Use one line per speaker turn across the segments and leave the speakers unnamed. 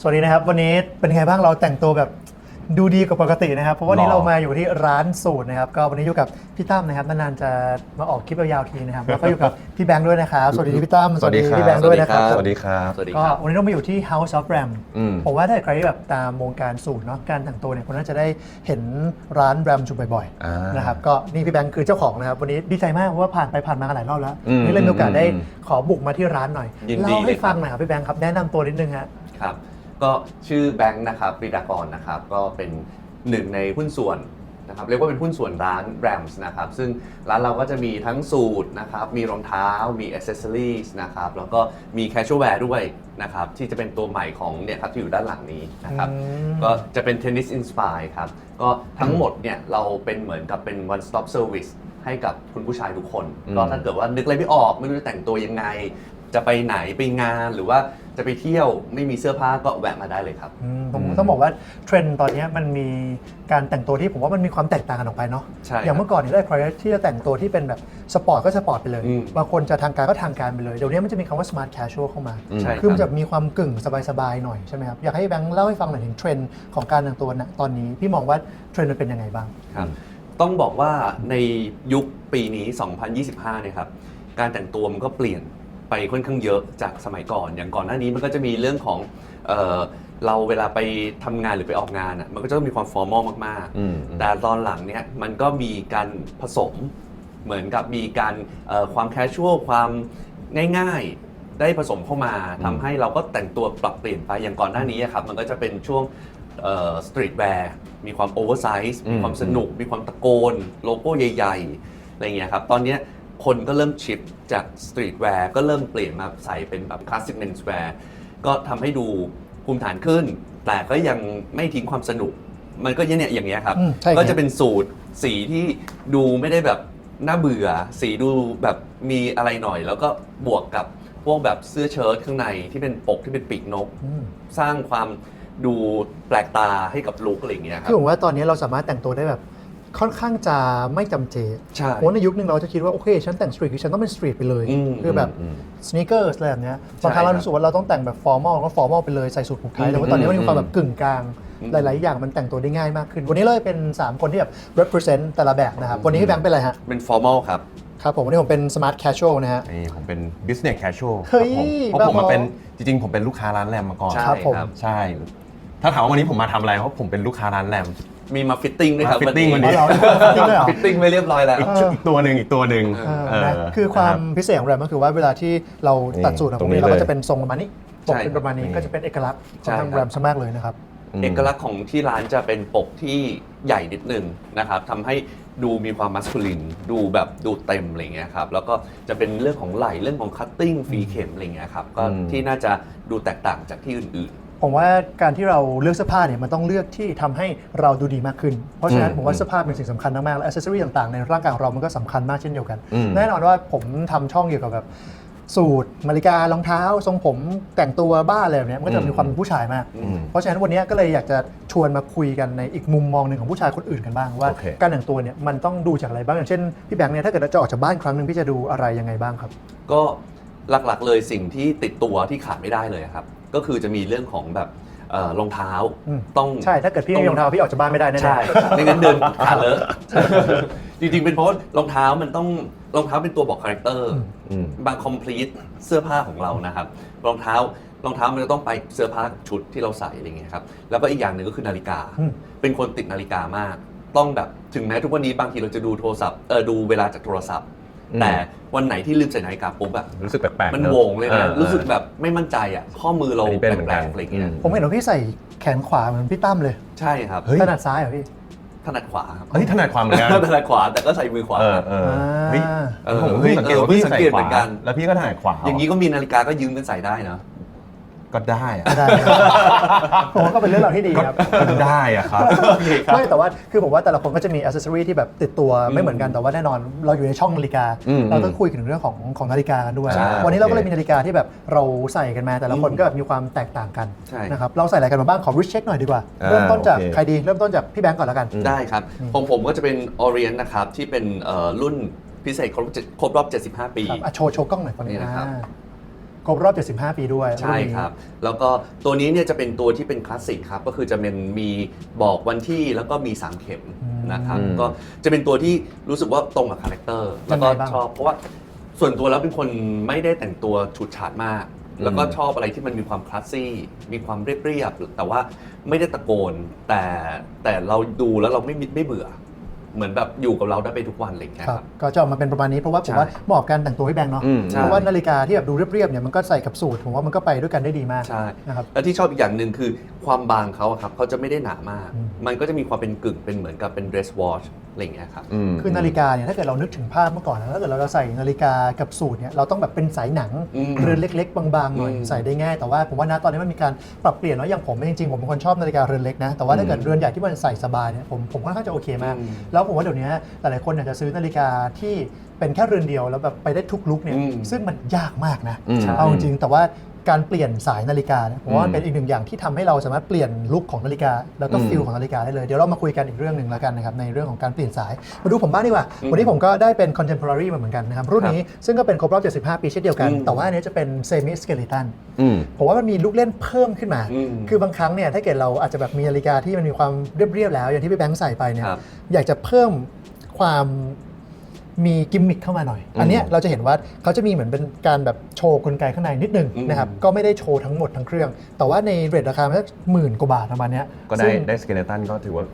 สวัสดีนะครับ วันนี้เป็นไงบ้างเราแต่งตัวแบบดูดีกว่าปกตินะครับ เพราะวันนี้
หล่อ
เรามาอยู่ที่ร้านสูตรนะครับ ก็วันนี้อยู่กับพี่ตั้มนะครับนานๆจะมาออกคลิปยาวๆทีนะครับแล้วก็อยู่กับพี่แบงค์ด้วยนะครับสวัสดีพี่ตั้ม
สวัสดีครับ
พี่แบงค์ด้วยนะครับ
สวัสดีครับ
สวัสดี
ก็
ครับ
วันนี้เรามาอยู่ที่ House of Ram
อืม
ผมว่าถ้าใครที่แบบตามวงการสูตรเนาะการแต่งตัวเนี่ยคนน่าจะได้เห็นร้าน Ram จุบ่อย
อ่า
ๆนะครับก็นี่พี่แบงค์คือเจ้าของนะครับวันนี้ดีใจมากเพราะว่าผ่านไปผ่านมากันหลายรอบแล้ว
อืม
นี่เลยมีโอกาสได้
อืม
ขอบุกมาที่ร้านหน่อย
ยินดี
เล่า
เล
ให้
ยครับ
ฟังหน่อยครับพี่แบงค์ครับแนะนำตัวนิดนึงฮะ
ครับ ก็ชื่อแบงค์นะครับปรีดากรนะครับก็เป็นหนึ่งในหุ้นส่วนนะครับเรียกว่าเป็นหุ้นส่วนร้าน Rams นะครับซึ่งร้านเราก็จะมีทั้งสูทนะครับมีรองเท้ามีอ c c e s s o r i e s นะครับแล้วก็มี casual wear ด้วยนะครับที่จะเป็นตัวใหม่ของเนี่ยครับที่อยู่ด้านหลังนี้นะครับ
อืม
ก็จะเป็น tennis inspire ครับก็ทั้งหมดเนี่ยเราเป็นเหมือนกับเป็น one stop service ให้กับคุณผู้ชายทุกคน
อืม
ก็ถ้าเกิดว่านึกอะไรไม่ออกไม่รู้จะแต่งตัวยังไง จะไปไหนไปงานหรือว่า จะไปเที่ยวไม่มีเสื้อผ้าก็แวะมาได้เลยครับ
อืมผม
อืม
ต้องบอกว่าเทรนด์ตอนนี้มันมีการแต่งตัวที่ผมว่ามันมีความแตกต่างกันออกไปเนาะ
ใช่
อย่างเมื่อก่อนเนี่ยได้ใครที่จะแต่งตัวที่เป็นแบบสปอร์ตก็สปอร์ตไปเลย
อืม
บางคนจะทางการก็ทางการไปเลย เดี๋ยวนี้มันจะมีคำว่า smart casual เข้ามา
ใช่
คือมัน
ค
จะ
รับ
มีความกึ่งสบายๆหน่อยใช่ไหมครับอยากให้แบงค์เล่าให้ฟังหน่อยถึงเทรนด์ของการแต่งตัวณตอนนี้พี่มองว่าเทรนด์มันเป็นยังไงบ้าง
ครับต้องบอกว่าในยุคปีนี้ 2025 เนี่ยครับ การแต่งตัวมันก็เปลี่ยน ไปค่อนข้างเยอะจากสมัยก่อน อย่างก่อนหน้านี้มันก็จะมีเรื่องของเอ่อเราเวลาไปทำงานหรือไปออกงานอะมันก็จะต้องมีความฟอร์มอลมาก
อืม
ๆ แต่ตอนหลังเนี่ยมันก็มีการผสมเหมือนกับมีการเอ่อความแคชชวลความง่ายๆ ได้ผสมเข้ามาทำให้เราก็แต่งตัวปรับเปลี่ยนไปอย่างก่อนหน้านี้อะครับมันก็จะเป็นช่วงสตรีทแวร์มีความโอเวอร์ไซส์มีความ
อืม
สนุก มีความตะโกนโลโก้ใหญ่ ๆ อะไรเงี้ยครับ ตอนเนี้ย คนก็เริ่มชิปจากสตรีทแวร์ก็เริ่มเปลี่ยนมาใส่เป็นแบบคลาสสิกเมนส์แวร์ก็ทำให้ดูภูมิฐานขึ้น แต่ก็ยังไม่ทิ้งความสนุก มันก็เนี่ยอย่างเงี้ยครับ
อืมใช่ครับ
ก็จะเป็นสูตรสีที่ดูไม่ได้แบบน่าเบื่อ สีดูแบบมีอะไรหน่อย แล้วก็บวกกับพวกแบบเสื้อเชิ้ตข้างในที่เป็นปกที่เป็นปีกนก
อืม
สร้างความดูแปลกตาให้กับลุคอะไรอย่างเงี้ยครั
คือบผมว่าตอนนี้เราสามารถแต่งตัวได้แบบ ค่อนข้างจะไม่จำเจ
ใช่
เพราะในยุคนึงเราจะคิดว่า โอเค ฉันแต่งสตรีทคือฉันต้องเป็นสตรีทไปเลย
อืม
คือแบบ
อืม
สน e เกอร์อะไรแบบเนี้ยบางครั้ง
ใช่
เรา
ครับ
รู้สึกว่าเราต้องแต่งแบบฟอร์มอลก็ฟอร์มอลไปเลยใส่สูทผูกไทยแต่ว่าตอนนี้มันมีความแบบกึ่งกลาง
อืม
หลาย ๆ อย่างมันแต่งตัวได้ง่ายมากขึ้น วันนี้เลยเป็น 3 คนที่แบบ represent แต่ละแบบนะครับวันนี้พี่แบงค์เป็นอะไรฮะ
เป็น formal ครับ
ครับผมวันนี้ผมเป็น smart casual นะฮะ
นี่ผมเป็น business casual
เฮ้ย
ครับผมเพราะผม
บ้าบอ
มาเป็นจริงๆ ผมเป็นลูกค้าร้านแรมมาก่อน
ใช่
ครับผม
ครับ
ใช่ ถ้าถามว่าวันนี้ผมมาทำอะไร เพราะผมเป็นลูกค้าร้านแรม
มีมาฟิตติ้งด้วยครับ
มา fitting วันนี้
อ๋อเหรอ fitting ด้วยเหรอ
ฟิตติ้งไว้เรียบร้อยแล้ว
อีกอีกตัวหนึ่งอีกตัวหนึ่ง
เออ
เออ
นะคือความ
นะรับ
พิเศษของแรมก็คือว่าเวลาที่เราตัดสูตรของ
ต
พ
ร
ว
ง
ก
นี้
นี้เราก็
เลย
จะเป็นทรงประมาณนี้ปก
ใช่
เป็นประมาณนี้
ครับ
ก็จะเป็นเอกลักษณ์ของ
ใช่
ทาง
ครับ
แรมซะมากเลยนะครับ
ม
เอกลักษณ์ของที่ร้านจะเป็นปกที่ใหญ่นิดนึงนะครับทำให้ดูมีความมัสคูลิน ดูแบบดูเต็มอะไรเงี้ยครับ แล้วก็จะเป็นเรื่องของไหล่เรื่องของคัตติ้ง ฟีเข็มอะไรเงี้ยครับ ก็
อืม
ที่น่าจะดูแตกต่างจากที่อื่น
ผมว่าการที่เราเลือกเสื้อผ้าเนี่ยมันต้องเลือกที่ทำให้เราดูดีมากขึ้น เพราะฉะนั้น
อืม
ผมว่าเสื้อผ้าเป็นสิ่งสำคัญมากๆและอ c เซสซอรีต่างๆ ในร่างกายของเรามันก็สำคัญมากเช่นเดียวกัน
อืม
แน่นอนว่าผมทำช่องเกี่ยวกับแบบสูตรนาฬิการองเท้า ทรงผมแต่งตัวบ้าอะไรแบบเนี้ยมันก็จะมีความเป็นผู้ชายมาก
อืม
เพราะฉะนั้นวันนี้ก็เลยอยากจะชวนมาคุยกันในอีกมุมมองหนึ่งของผู้ชายคนอื่นกันบ้างว่า
โอเค
การแต่งตัวเนี่ยมันต้องดูจากอะไรบ้างอย่างเช่นพี่แบงค์เนี่ยถ้าเกิดจะออกจากบ้านครั้งหนึ่งพี่จะดูอะไรยังไงบ้างครับ
ๆก็หลักๆเลยสิ่งที่ติดตัวที่ขาดไม่ได้เลยครับ ก็คือจะมีเรื่องของแบบเอ่อรองเท้า
อืม
ต้อง
ใช่ ถ้าเกิดพี่ไม่มีรองเท้าพี่ออกจากบ้านไม่ได้แน่ๆ
ใช่ไม่งั้นเดินขาเลอะ จริงๆ เป็นเพราะว่ารองเท้ามันต้องรองเท้าเป็นตัวบอกคาแรคเตอร์
อืม
บางคอมพลีทเสื้อผ้าของเรานะครับ รองเท้ารองเท้ามันจะต้องไปเสื้อผ้าชุดที่เราใส่อะไรเงี้ยครับ แล้วก็อีกอย่างหนึ่งก็คือนาฬิกา
อืม
เป็นคนติดนาฬิกามาก ต้องแบบถึงแม้ทุกวันนี้บางทีเราจะดูโทรศัพท์เออดูเวลาจากโทรศัพท์
อืม
แต่วันไหนที่ลืมใส่นาฬิกาปุ๊บอะ
รู้สึกแปลกๆ
มัน
อะ
โหวงเลย
อ
นะ
อ
รู้สึกแบบไม่มั่นใจอะข้อมือเรา
อันนี้เป็นเหมือน
แป
กั
ล
น
กๆอะไรเงี้ย
อืม
ผมเห็นว่าพี่ใส่แขนขวาเหมือนพี่ตั้มเลย
ใช่ครับ
เฮ้ย
ถนัดซ้ายเหรอพี่
ถนัดขวาครับ
เฮ้ยถนัดความเหมือนกัน
ถนัดขวาแต่ก็ใส่มือขวา
เออเออเฮ้ย
เออ
ผมเพิ่งสังเกตว่า
เออ
พี่
เพิ่งสัง
ใส่
เกต
ข
เหมื
วา
อนกัน
แล้วพี่ก็ถนัดขวา
อย่างนี้ก็มีนาฬิกาก็ยืมกันใส่ได้นะ
ก็ได้อะ
ได้ผมว่าก็เป็นเรื่องราวที่ดี
ก็
ครับ
ก็ได้อะครับ
ไม่แต่ว่าคือผมว่าแต่ละคนก็จะมีอ c เซสซอรีที่แบบติดตัวไม่เหมือนกันแต่ว่าแน่นอนเราอยู่ในช่องนาฬิกา
อืม
เราต้องคุยถึงเรื่องของของนาฬิกากันด้วย
ใช่
วันนี้เราก็เลย
โอเค
มีนาฬิกาที่แบบเราใส่กันมาแต่ละคนก็แบบมีความแตกต่างกัน
ใช่
นะครับเราใส่อะไรกันมาบ้างขอริชเช็คหน่อยดีกว่า
อ่า
เริ่มต้นจาก
โอเค
ใครดีเริ่มต้นจากพี่แบงก์ก่อนแล้วกัน
อืม
ได้ครับของผมก็จะเป็น Orient นะครับ ที่เป็นเอ่อรุ่นพิเศษครบครบรอบ 75 ปี
ครับอะโชว์โชว์กล้องหน่อยตอนนี้
นี่นะครับ
อ่า ครบรอบ 75 ปีด้วย
ใช่ครับ แล้วก็ตัวนี้เนี่ยจะเป็นตัวที่เป็นคลาสสิกครับ ก็คือจะเป็นมีบอกวันที่แล้วก็มี 3 เข็มนะครับ
อืม
ก็จะเป็นตัวที่รู้สึกว่าตรงกับคาแรคเตอร์ แล้วก็
ยังไงบ้าง
ชอบเพราะว่าส่วนตัวแล้วเป็นคนไม่ได้แต่งตัวฉูดฉาดมาก แล้วก็
อืม
ชอบอะไรที่มันมีความคลาสซี่ มีความเรียบๆแต่ว่าไม่ได้ตะโกน แต่แต่เราดูแล้วเราไม่มิไม่เบื่อ เหมือนแบบอยู่กับเราได้ไปทุกวันอะไรอย่างเงี้ย
ค
ค
รั
รั
บบก็จะออกมาเป็นประมาณนี้เพราะว่าผม
ใช่
ว่าเหมาะกับการแต่งตัวให้แบงค์เนาะ
อืม
ใช่
เพราะว่านาฬิกาที่แบบดูเรียบๆเนี่ยมันก็ใส่กับสูทผมว่ามันก็ไปด้วยกันได้ดีมาก
ใช่
นะครับ
แล้วที่ชอบอีกอย่างหนึ่งคือความบางเขาอะครับเขาจะไม่ได้หนามาก
อืม
มันก็จะมีความเป็นกึ่งเป็นเหมือนกับเป็น dress watch อะไรอย่างเงี้ยครับ
ม
คือนาฬิกาเนี่ยถ้าเกิดเรานึกถึงภาพเมื่อก่อนนะถ้าเกิดเราจะใส่นาฬิกากับสูทเนี่ยเราต้องแบบเป็นสายหนัง
อืม
เรือนเล็ก ๆ บางๆหน่อย
อืม
ใส่ได้ง่ายแต่ว่าผมว่านะตอนนี้มันมีการปรับเปลี่ยนเนาะอย่างผมเองจริงๆผมเป็นคนชอบนาฬิกาเรือนเล็กนะแต่ว่าถ้าเกิด
อืม
เรือนใหญ่ที่มันใส่สบายเนี่ยผมผมค่อนข้างจะโอเคมาก
อืม
แล้วผมว่าเดี๋ยวนี้หลายๆคนอยากจะซื้อนาฬิกาที่เป็นแค่เรือนเดียวแล้วแบบไปได้ทุกลุกเนี่ย
อืม
ซึ่งมันยากมากนะ
อืม
เอาจริงๆแต่ว่า การเปลี่ยนสายนาฬิกาเนี่ยผมว่ามัน
อืม
เป็นอีกหนึ่งอย่างที่ทำให้เราสามารถเปลี่ยนลุคของนาฬิกา แล้วก็
อืม
ฟิลของนาฬิกาได้เลย เดี๋ยวเรามาคุยกันอีกเรื่องหนึ่งแล้วกันนะครับในเรื่องของการเปลี่ยนสาย มาดูผมบ้างดีกว่า
อืม
วันนี้ผมก็ได้เป็น contemporary มาเหมือนกันนะครับ รุ่นนี้ซึ่งก็เป็นครบรอบ 75 ปีเช่นเดียวกัน
อืม
แต่ว่าอันนี้จะเป็น semi skeleton
อืม
ผมว่ามันมีลูกเล่นเพิ่มขึ้นมา
อืม
คือบางครั้งเนี่ยถ้าเกิดเราอาจจะแบบมีนาฬิกาที่มันมีความเรียบๆแล้ว อย่างที่พี่แบงค์ใส่ไปเนี่ย
ครับ
อยากจะเพิ่มความ มีกิมมิคเข้ามาหน่อย อันเนี้ยเราจะเห็นว่าเขาจะมีเหมือนเป็นการแบบโชว์กลไกข้างในนิดนึง
อืม
นะครับก็ไม่ได้โชว์ทั้งหมดทั้งเครื่อง แต่ว่าในเรทราคาสักหมื่นกว่าบาทประมาณเนี้ย
ก็ได้
ซึ่ง
ได้สเกเลตันก็ถือว่า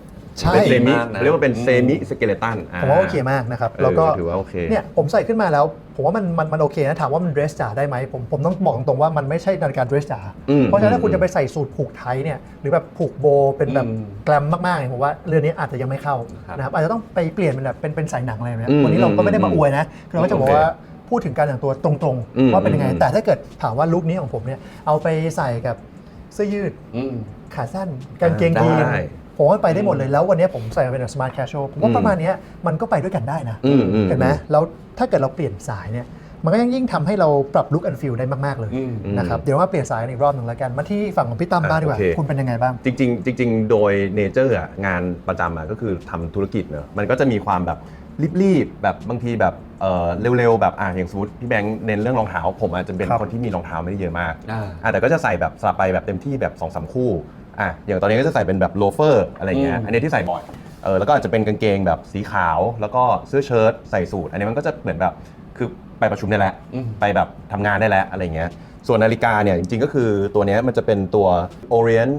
ใช่
เป็นเซมิ
มากนะ
เรียกว่าเป็น
อืม
เซมิสเกเลตัน
ผมว่าโอเคมากนะครับ แล้วก็
ถือว่าโอเค
เนี่ยผมใส่ขึ้นมาแล้ว ผมว่ามันมันมันโอเคนะถามว่ามันเดรสจ๋าได้ไหมผมผมต้องบอกตรงๆว่ามันไม่ใช่นาฬิกาเดรสจ๋า
อืม
เพราะฉะนั้นถ้าคุณ
อืม
จะไปใส่สูทผูกไทยเนี่ยหรือแบบผูกโบเป็นแบบ
อืม
แกลมมากๆเนี่ยผมว่าเรือนนี้อาจจะยังไม่เข้า
ครับ
นะครับอาจจะต้องไปเปลี่ยนเป็นแบบเป็นเป็นสายหนังอะไรแบบเนี้ย
อืม
วันนี้เราก็ไม่ได้มา
อืม
อวยนะคือเราก็จะบอก
โอเค
ว่าพูดถึงการแต่งตัวตรง
อืม
ๆ ว่าเป็นยังไง
อืม
แต่ถ้าเกิดถามว่าลุคนี้ของผมเนี่ยเอาไปใส่กับเสื้อยืด
อืม
ขาสั้นกางเกงยีน
ได้
ผมว่าไปได้หมดเลยแล้ววันนี้ผมใส่มาเป็นแบบ smart casual ผมว่า
อืม
ประมาณเนี้ยมันก็ไปด้วยกันได้นะ
อืมอืม
เห็นไหมแล้วถ้าเกิดเราเปลี่ยนสายเนี่ยมันก็ยังยิ่งทำให้เราปรับลุคแอนฟิลได้มาก ๆ เลย
อืม
นะครับเดี๋ยวมาเปลี่ยนสายกันอีกรอบหนึ่งแล้วกัน มาที่ฝั่งของพี่ตั้ม
อะ
บ้างดีกว่า
โอเค
คุณเป็นยังไงบ้าง
จริงๆจริงๆโดยเนเจอร์อะงานประจำอะก็คือทำธุรกิจเนอะมันก็จะมีความแบบรีบๆแบบบางทีแบบเอ่อเร็วๆแบบอะอย่างสมมติพี่แบงค์เน้นเรื่องรองเท้า ผมอาจจะเป็น
ครับ
คนที่มีรองเท้าไม่ได้เยอะมาก
อ่า
อะแต่ก็จะใส่แบบสลับไปแบบเต็มที่แบบ2อสคู่ อะอย่างตอนนี้ก็จะใส่เป็นแบบโลเฟอร์อะไรเงี้ย
อืม
อันนี้ที่ใส่บ่อย เออแล้วก็อาจจะเป็นกางเกงแบบสีขาว แล้วก็เสื้อเชิ้ตใส่สูท อันนี้มันก็จะเหมือนแบบคือไปประชุมได้แล้ว
อืม
ไปแบบทำงานได้แล้วอะไรเงี้ย ส่วนนาฬิกาเนี่ยจริงๆก็คือตัวเนี้ยมันจะเป็นตัว Orient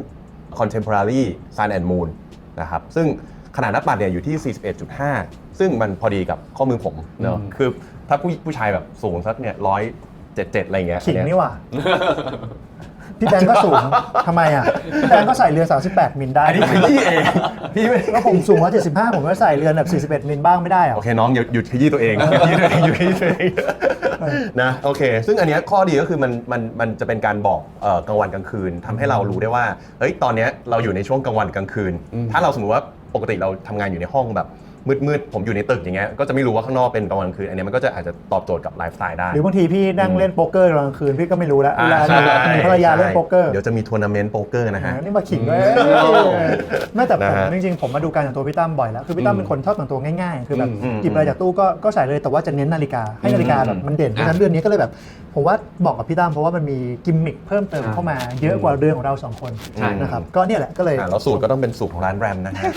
Contemporary Sun and Moon นะครับ ซึ่งขนาดหน้าปัดเนี่ยอยู่ที่ 41.5 ซึ่งมันพอดีกับข้อมือผมเนอะ
อืม
คือถ้าผู้ผู้ชายแบบสูงสักเนี่ยร้อยเจ็ดเจ็ดอะไรเงี้ย
ขิง
อัเย
นี่หว่า พี่แบงค์ก็สูงทำไมอะพี่แบงค์ก็ใส่เรือน38 มิลได้
อันนี้คือพี่เองพี่ไม่
แล้วผมสูง175 ผมก็ใส่เรือนแบบ41 มิลบ้างไม่ได้เหรอ
โอเคน้องหยุดหยุดขยี้ตัวเองหยุดขยี้ตัวเองหยุดขยี้ตัวเองนะโอเค ซึ่งอันเนี้ยข้อดีก็คือมันมันมันจะเป็นการบอกเอ่อกลางวันกลางคืนทำให้เรารู้ได้ว่าเฮ้ยตอนเนี้ยเราอยู่ในช่วงกลางวันกลางคืน
อืม
ถ้าเราสมมติว่าปกติเราทำงานอยู่ในห้องแบบ มืดๆผมอยู่ในตึกอย่างเงี้ยก็จะไม่รู้ว่าข้างนอกเป็นกลางวันกลางคืนอันเนี้ยมันก็จะอาจจะตอบโจทย์กับไลฟ์สไตล์ได้
หรือบางทีพี่นั่งเล่นโป๊กเกอร์กลางคืนพี่ก็ไม่รู้แล้วเวลา
อ่าใช่
มีภรรยาเล่นโป๊กเกอร์
เดี๋ยวจะมีทัวร์นาเมนต์โป๊กเกอร์นะฮะ
อ่านี่มาขิงเลยไม่แต่ผ
นะ
ม
ฮะ
จริงๆ ผมมาดูการแต่งตัวพี่ตั้มบ่อยแล้ว คือพี่ตั้ม
อืม
เป็นคนชอบแต่งตัวง่ายๆ คือแบบ
อืม
หยิบอะไรจากตู้ก็ก็ใส่เลย แต่ว่าจะเน้นนาฬิกา ให้นาฬิกาแบบมันเด่นเพราะฉะนั้นเรื่องนี้ก็เลยแบบ ผมว่าบอกกับพี่ตั้มเพราะว่ามันมีกิมมิคเพิ่มเติมเข้ามาเยอะกว่าเรื่องของเราสองคน
ใช่
นะครับก็เนี่ยแหละก็เลย
อ่าแล้วสูตรก็ต้องเป็นสูตรของร้านแรมนะฮะ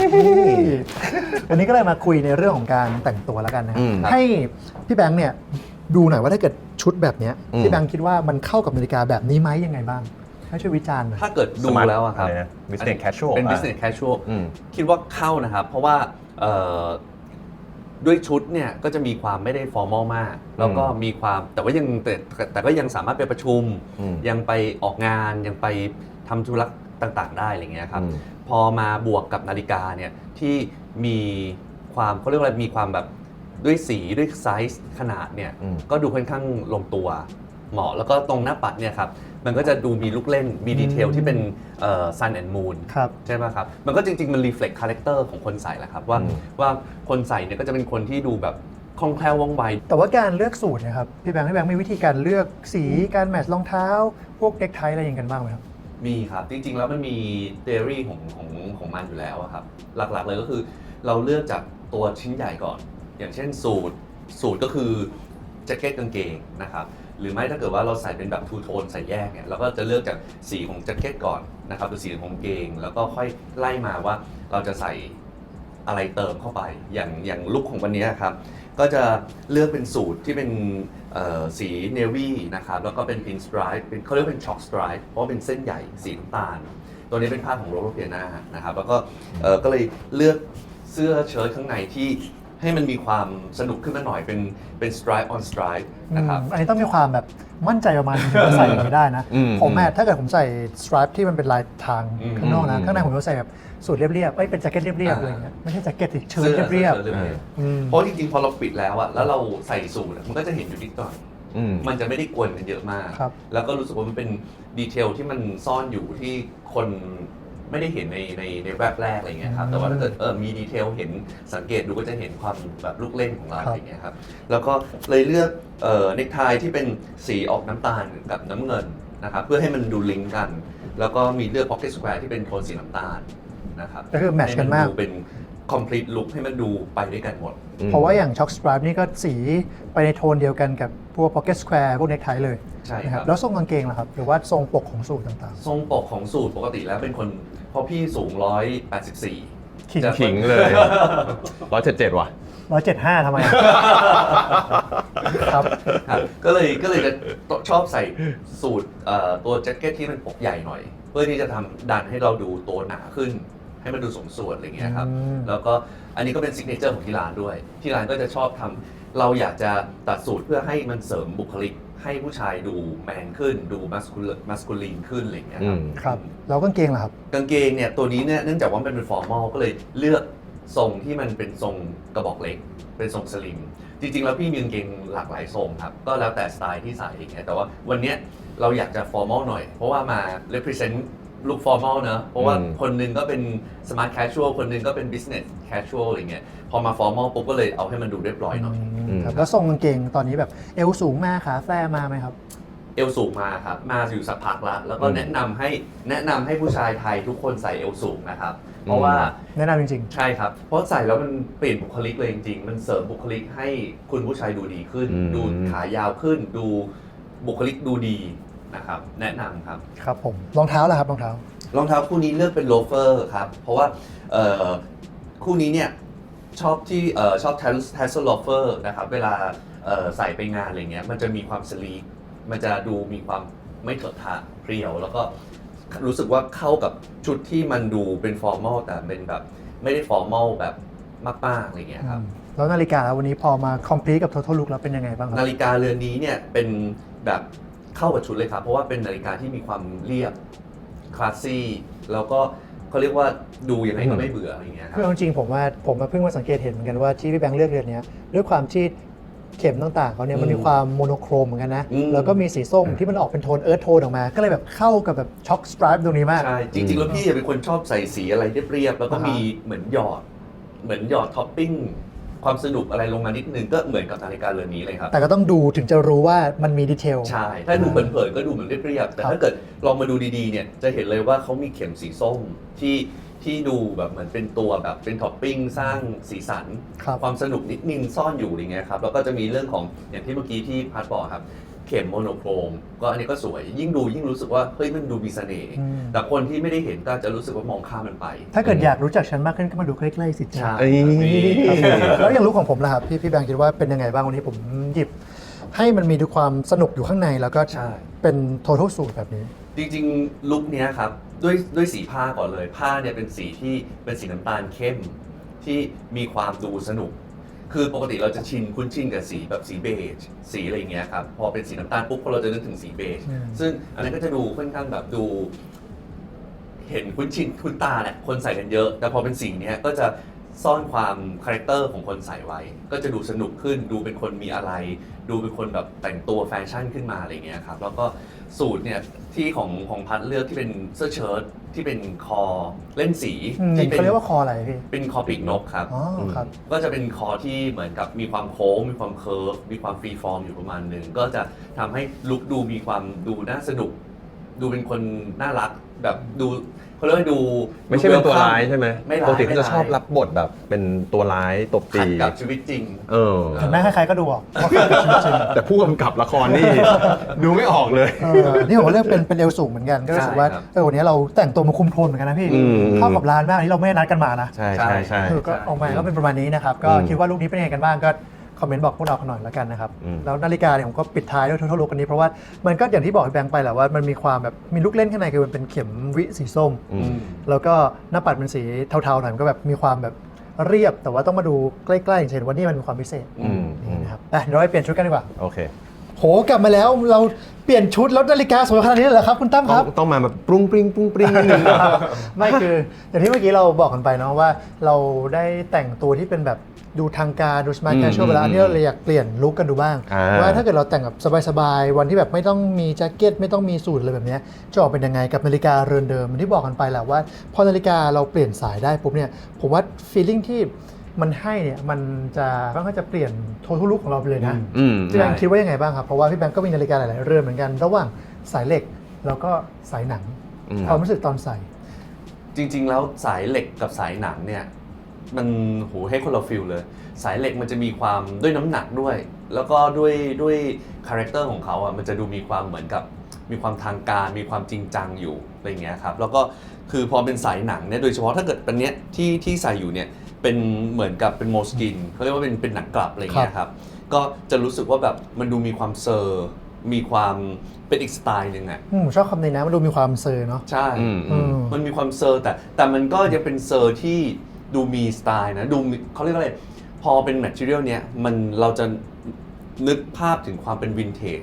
วันนี้ก็เลยมาคุยในเรื่องของการแต่งตัวแล้วกันนะครั
อื
บ
ม
ให้พี่แบงค์เนี่ยดูหน่อยว่าถ้าเกิดชุดแบบเนี้ย
อืม
พี่แบงค์คิดว่ามันเข้ากับนาฬิกาแบบนี้ไหมยังไงบ้างให้ช่วยวิจารณ์หน่อย
ถ้าเกิดดู
Smart
แล้วอะครับ
อะไรนะ Business Casual
เป็น
อะ
business casual
อืม
คิดว่าเข้านะครับ เพราะว่าเอ่อ ด้วยชุดเนี่ยก็จะมีความไม่ได้ formal มาก แล้วก็มีความแต่ว่ายังแต่แต่ก็ยังสามารถไปประชุม
อืม
ยังไปออกงานยังไปทำธุระต่างๆ ได้อะไรเงี้ยครับ
อืม
พอมาบวกกับนาฬิกาเนี่ยที่มีความเขาเรียกว่าอะไรมีความแบบด้วยสีด้วยไซส์ขนาดเนี่ย
อืม
ก็ดูค่อนข้างลงตัวเหมาะแล้วก็ตรงหน้าปัดเนี่ยครับ มันก็จะดูมีลูกเล่นมีดีเทลที่เป็นเอ่อ sun and moon
ครับ
ใช่ไหมครับ มันก็จริง ๆ มันรีเฟล็กคาแรคเตอร์ของคนใส่แหละครับ ว่า
อืม
ว่าคนใส่เนี่ยก็จะเป็นคนที่ดูแบบคล่องแคล่วว่องไว
แต่ว่าการเลือกสูตรเนะครับ พี่แบงค์พี่แบงค์มีวิธีการเลือกสีการแมทช์รองเท้า พวกเน็กไทอะไรอย่างกันบ้างไหมครับ
มีครับ จริง ๆ แล้วมันมีเทอรี่ของของของมันอยู่แล้วอะครับ หลักๆเลยก็คือ เราเลือกจากตัวชิ้นใหญ่ก่อน อย่างเช่นสูตรสูตรก็คือแจ็คเก็ตกางเกงนะครับ หรือไม่ถ้าเกิดว่าเราใส่เป็นแบบทูโทนใส่แยกเนี่ยเราก็จะเลือกจากสีของแจ็คเก็ตก่อนนะครับหรือสีของเกง แล้วก็ค่อยไล่มาว่าเราจะใส่อะไรเติมเข้าไป อย่างอย่างลุคของวันนี้ครับ ก็จะเลือกเป็นสูตรที่เป็นสีเนวี่นะครับแล้วก็เป็นพินสไตร์เป็นเขาเรียกเป็นช็อคสไตร์เพราะว่าเป็นเส้นใหญ่สีน้ำตาล ตัวนี้เป็นผ้าของโรโรเปียนานะครับแล้วก็เออก็เลยเลือกเสื้อเชิ้ตข้างในที่ ให้มันมีความสนุกขึ้นมาหน่อยเป็นเป็นสไตรป์ออนสไตรป์นะครับ
อืมอันนี้ต้องมีความแบบมั่นใจประมาณนึงถึงจะใส่อย่างนี้ได้นะ
อืม
ผมแม่ถ้าเกิดผมใส่สไตรป์ที่มันเป็นลายทาง
อืม
ข้างนอกนะ
อืม
ข้างในผมจะใส่แบบสูทเรียบๆเอ้ยเป็นแจ็คเก็ตเรียบๆอะไรอย่างเงี้ยไม่ใช่แจ็คเก็ตสิเชิ้ต
สื้อ
เรียบ
สื้อ
เออ
ๆอืม
เพราะจริงๆพอเราปิดแล้วอะแล้วเราใส่สูทอะมันก็จะเห็นอยู่นิดหน่อย
อืม
มันจะไม่ได้กวนกันเยอะมาก
ครับ
แล้วก็รู้สึกว่ามันเป็นดีเทลที่มันซ่อนอยู่ที่คน ไม่ได้เห็นในในในแวบแรกอะไรเงี้ยครับ แต่ว่าถ้าเกิดเออมีดีเทลเห็นสังเกตดูก็จะเห็นความแบบลูกเล่นของเรา
ครับ
อะไรเงี้ยครับ แล้วก็เลยเลือกเอ่อเนคไทที่เป็นสีออกน้ำตาลกับน้ำเงินนะครับเพื่อให้มันดูลิงก์กัน แล้วก็มีเลือก pocket square ที่เป็นโทนสีน้ำตาลนะครับ
ก็คือแมทช์กันมาก
ให้ดูเป็น complete look ให้มันดูไปด้วยกันหมด
เพราะว่าอย่างช็อคสไตรป์นี่ก็สีไปในโทนเดียวกันกับพวกพ็อกเก็ตสแควร์พวกเน็กไทเลย
ใช่
นะ
ค
ค
รั
รับ บ แล้วทรงกางเกงล่ะครับ หรือว่าทรงปกของสูทต่าง
ทรงปกของสูตรปกติแล้วเป็นคนเพราะพี่สูง 184
ขิง
จะ
ขิงเลยร้อยเจ็ดเจ็ดว่ะ
ๆร้อยเจ็ดห้าทำไม ครับ
ครับก็เลยก็เลยจะชอบใส่สูตรเอ่อตัวแจ็คเก็ตที่มันปกใหญ่หน่อย เพื่อที่จะทำดันให้เราดูตัวหนาขึ้น ให้มันดูสมส่วนอะไรเงี้ยครับ
อืม
แล้วก็อันนี้ก็เป็นซิกเนเจอร์ของที่ร้านด้วย ที่ร้านก็จะชอบทำเราอยากจะตัดสูตรเพื่อให้มันเสริมบุคลิก ให้ผู้ชายดูแมนขึ้น ดูมัสคูลมัสคูลีนขึ้นอะไรเงี้ยครับ
อืม
ครับ แล้วกางเกงล่ะครับ
กางเกงเนี่ยตัวนี้เนี่ยเนื่องจากว่ามันเป็นฟอร์มอลก็เลยเลือกทรงที่มันเป็นทรงกระบอกเล็ก เป็นทรงสลิมจริง ๆ แล้วพี่มีกางเกงหลากหลายทรงครับ ก็แล้วแต่สไตล์ที่ใส่อย่างเงี้ยแต่ว่าวันเนี้ยเราอยากจะฟอร์มอลหน่อย เพราะว่ามา represent ลุคฟอร์มอลเนอะเพราะว่า
อืม
คนหนึงก็เป็น smart casual คนหนึงก็เป็น business casual อะไรเงี้ยพอมาฟอร์มอลปุ๊บก็เลยเอาให้มันดูเรียบร้อยหน่อย
อืม
ครับแล้วทรงกางเกงตอนนี้แบบเอวสูงมากขาแฟ้มาไหมครับ
เอวสูงมาครับ มาอยู่สักพักละแล้วก็
อืม
แนะนำให้แนะนำให้ผู้ชายไทยทุกคนใส่เอวสูงนะครับ เพราะว่า
แนะนำจริง
ใช่ครับ เพราะใส่แล้วมันเปลี่ยนบุคลิกเลยจริงๆ มันเสริมบุคลิกให้คุณผู้ชายดูดีขึ้น
อืม
ดูขายาวขึ้น ดูบุคลิกดูดี นะครับ แนะนำครับ
ๆครับผมรองเท้าล่ะครับรองเท้า
รองเท้าคู่นี้เลือกเป็นโลเฟอร์ครับ เพราะว่าเอ่อคู่นี้เนี่ยชอบที่เอ่อชอบ t a s s e l loafer นะครับ เวลาเอ่อใส่ไปงานอะไรเงี้ยมันจะมีความสลีกมันจะดูมีความไม่เถอะทะเพรียว แล้วก็รู้สึกว่าเข้ากับชุดที่มันดูเป็นฟอร์มอลแต่เป็นแบบไม่ได้ฟอร์มอลแบบมากๆอะไรเงี้ยครับ
แล้วนาฬิกาวันนี้พอมาคอมพลีทกับ Total Look แล้วเป็นยังไงบ้างครั
นา
บ
ฬิกาเรือนนี้เนี่ยเป็นแบบ เข้ากับชุดเลยครับ เพราะว่าเป็นนาฬิกาที่มีความเรียบคลาสซี่แล้วก็เขาเรียกว่าดูยังไงก็ไม่เบื่ออะไรเงี้ยค
คือ
รับ
เอาจริงๆผมว่าผมมาเพิ่งมาสังเกตเห็นเหมือนกันว่าที่พี่แบงค์เลือกเรือนเนี้ยด้วยความที่เข็มต่างๆเขาเนี่ยมันมี
อืม
ความโมโนโครมเหมือนกันนะ
อืม
แล้วก็มีสีส้มที่มันออกเป็นโทนเอิร์ธโทนออกมา ก็เลยแบบเข้ากับแบบช็อคสไตรป์ตรงนี้มาก
ใช่จริงๆแล้วพี่เป็นคนชอบใส่สีอะไรเรียบๆแล้วก็
อ่าฮะ
มีเหมือนหยอด เหมือนหยอดท็อปปิ้ง ความสนุกอะไรลงมานิดนึงก็เหมือนกับนาฬิกาเรือนนี้เลยครับ
แต่ก็ต้องดูถึงจะรู้ว่ามันมีดีเทล
ใช่ถ้าดูเผินๆก็ดูเหมือนเรียบๆแต่
ครับ
ถ้าเกิดลองมาดูดีๆเนี่ยจะเห็นเลยว่าเขามีเข็มสีส้มที่ที่ดูแบบเหมือนเป็นตัวแบบเป็นท็อปปิ้งสร้างสีสัน
ครับ
ความสนุกนิดนึงซ่อนอยู่อย่างเงี้ยครับแล้วก็จะมีเรื่องของอย่างที่เมื่อกี้ที่พัดบอกครับ เข็มโมโนโครม ก็อันนี้ก็สวย ยิ่งดูยิ่งรู้สึกว่าเฮ้ยมันดูมีเสน่ห์
อืม
แต่คนที่ไม่ได้เห็นก็จะรู้สึกว่ามองข้ามมันไป
ถ้าเกิดอยากรู้จักฉันมากขึ้นก็มาดูใกล้ๆสิจ้า
ใช่
เอ้ย
ครับแล้วอย่างลุคของผมล่ะครับพี่พี่แบงค์คิดว่าเป็นยังไงบ้างวันนี้ผมหยิบ ให้มันมีดูความสนุกอยู่ข้างในแล้วก็
ใช่
เป็น total สูตรแบบนี้
จริงๆ ลุคเนี้ยครับ ด้วยด้วยสีผ้าก่อนเลย ผ้าเนี่ยเป็นสีที่เป็นสีน้ำตาลเข้มที่มีความดูสนุก คือปกติเราจะชินคุ้นชินกับสีแบบสีเบจสีอะไรอย่างเงี้ยครับพอเป็นสีน้ำตาลปุ๊บพอเราจะนึกถึงสีเบจ
อืม
ซึ่งอันนั้นก็จะดูค่อนข้างแบบดู เห็นคุ้นชินคุ้นตาแหละคนใส่กันเยอะ แต่พอเป็นสีเนี้ยก็จะ ซ่อนความคาแรคเตอร์ของคนใส่ไว้ ก็จะดูสนุกขึ้น ดูเป็นคนมีอะไร ดูเป็นคนแบบแต่งตัวแฟชั่นขึ้นมาอะไรเงี้ยครับ แล้วก็สูตรเนี่ยที่ของของพัดเลือกที่เป็นเสื้อเชิ้ตที่เป็นคอเล่นสี
อืม
ที่เป็น
เขาเรียกว่าคออะไรพี่
เป็นคอปีกนกครับ
อ๋อครับ
ก็จะเป็นคอที่เหมือนกับมีความโค้ง มีความเคิร์ฟมีความฟรีฟอร์มอยู่ประมาณหนึ่งก็จะทำให้ลุคดูมีความดูน่าสนุก ดูเป็นคนน่ารักแบบดู เขาเรียกว่าดู
ไม่ใช่เป็นตัวร้ายใช่ไหม
ไม่ร้าย
ปกติเขาจะ
ไม่ร้าย
ชอบรับบทแบบเป็นตัวร้ายตบ
ขั
ตี
ดกับชีวิตจริง
เออ
เห็นไหมใครๆก็ดูออกว่าเป็นชีวิตจริง
แต่ผู้กำกับละครนี่ ดูไม่ออกเลย
เออนี่ผมก็เลือกเป็นเป็นเอลสูงเหมือนกันก็รู้สึกว่า
ใช่ครับ
เออวันนี้เราแต่งตัวมาคุมโทนเหมือนกันนะพี่
อืม
เข้ากับร้านมากอันนี่เราไม่ได้นัดกันมานะ
ใช่ใช่ใช่
เออก็ออกมาก็เป็นประมาณนี้นะครับก็
อืม
คิดว่าลูกนี้เป็นยังไงกันบ้างก็ คอมเมนต์บอกพวกเรากันหน่อยแล้วกันนะครับ
อืม
แล้วนาฬิกาเนี่ยผมก็ปิดท้ายด้วยทั้งลุกอันนี้ เพราะว่ามันก็อย่างที่บอกพี่แบงค์ไปแหละว่ามันมีความแบบมีลูกเล่นข้างในคือมันเป็นเข็มวิสีส้ม
อืม
แล้วก็หน้าปัดเป็นสีเทาๆหน่อยมันก็แบบมีความแบบเรียบ แต่ว่าต้องมาดูใกล้ๆอย่างเช่นว่านี่มันมีความพิเศษ
อืมอื
นี่
ม
นะครับอะเดี๋ยวเราไปเปลี่ยนชุดกันดีกว่า
โอเค
โหกลับมาแล้วเราเปลี่ยนชุดแล้วนาฬิกาสวยขนาดนี้เลยเหรอครับคุณตั้ม
ต้
ค
อ
รั
ง
บ
ต้องมาแบบปรุงปริงปรุงปริงนิดนึง
ไม่คืออย่างที่เมื่อกี้เราบอกกันไปเนาะว่า เราได้แต่งตัวที่เป็นแบบ ดูทางการดูสมาร์ท
อืม
แคชชวลไปแล้วอันนี้เราเลยอยากเปลี่ยนลุคกันดูบ้าง
อ่า
ว่าถ้าเกิดเราแต่งแบบสบายๆ วันที่แบบไม่ต้องมีแจ็คเก็ตไม่ต้องมีสูทอะไรแบบเนี้ยจะออกเป็นยังไงกับนาฬิกาเรือนเดิมเหมือนที่บอกกันไปแหละว่าพอนาฬิกาเราเปลี่ยนสายได้ปุ๊บเนี่ยผมว่าฟีลลิ่งที่มันให้เนี่ยมันจะค่อนข้างจะเปลี่ยนโทนทุลุกของเราไปเลยนะ
อืม
พี่แบงค์คิดว่ายังไงบ้างครับ เพราะว่าพี่แบงค์ก็มีนาฬิกาหลายๆเรือนเหมือนกัน ระหว่างสายเหล็กแล้วก็สายหนัง
อืม
ความรู้สึกตอนใส่
จริง ๆ แล้วสายเหล็กกับสายหนังเนี่ย มันโหให้คนเราฟิลเลย สายเหล็กมันจะมีความด้วยน้ำหนักด้วย แล้วก็ด้วยด้วยคาแรคเตอร์ของเขาอะมันจะดูมีความเหมือนกับมีความทางการมีความจริงจังอยู่อะไรเงี้ยครับแล้วก็คือพอเป็นสายหนังเนี่ยโดยเฉพาะถ้าเกิดเป็นเนี้ยที่ที่ใส่อยู่เนี่ยเป็นเหมือนกับเป็นโมสกินเขาเรียกว่าเป็นเป็นหนังกลับอะไรเงี้ยครับก็จะรู้สึกว่าแบบมันดูมีความเซอร์มีความเป็นอีกสไตล์หนึ่งอะ
อืมผมชอบคำนี้นะมันดูมีความเซอร์เนาะ
ใช่
อืม
อื
อืม
ม
มันมีความเซอร์แต่แต่มันก็ยังเป็นเซอร์ที่ ดูมีสไตล์นะดูมีเขาเรียกว่าอะไรพอเป็นแมทเทียลเนี้ยมันเราจะนึกภาพถึงความเป็นวินเทจ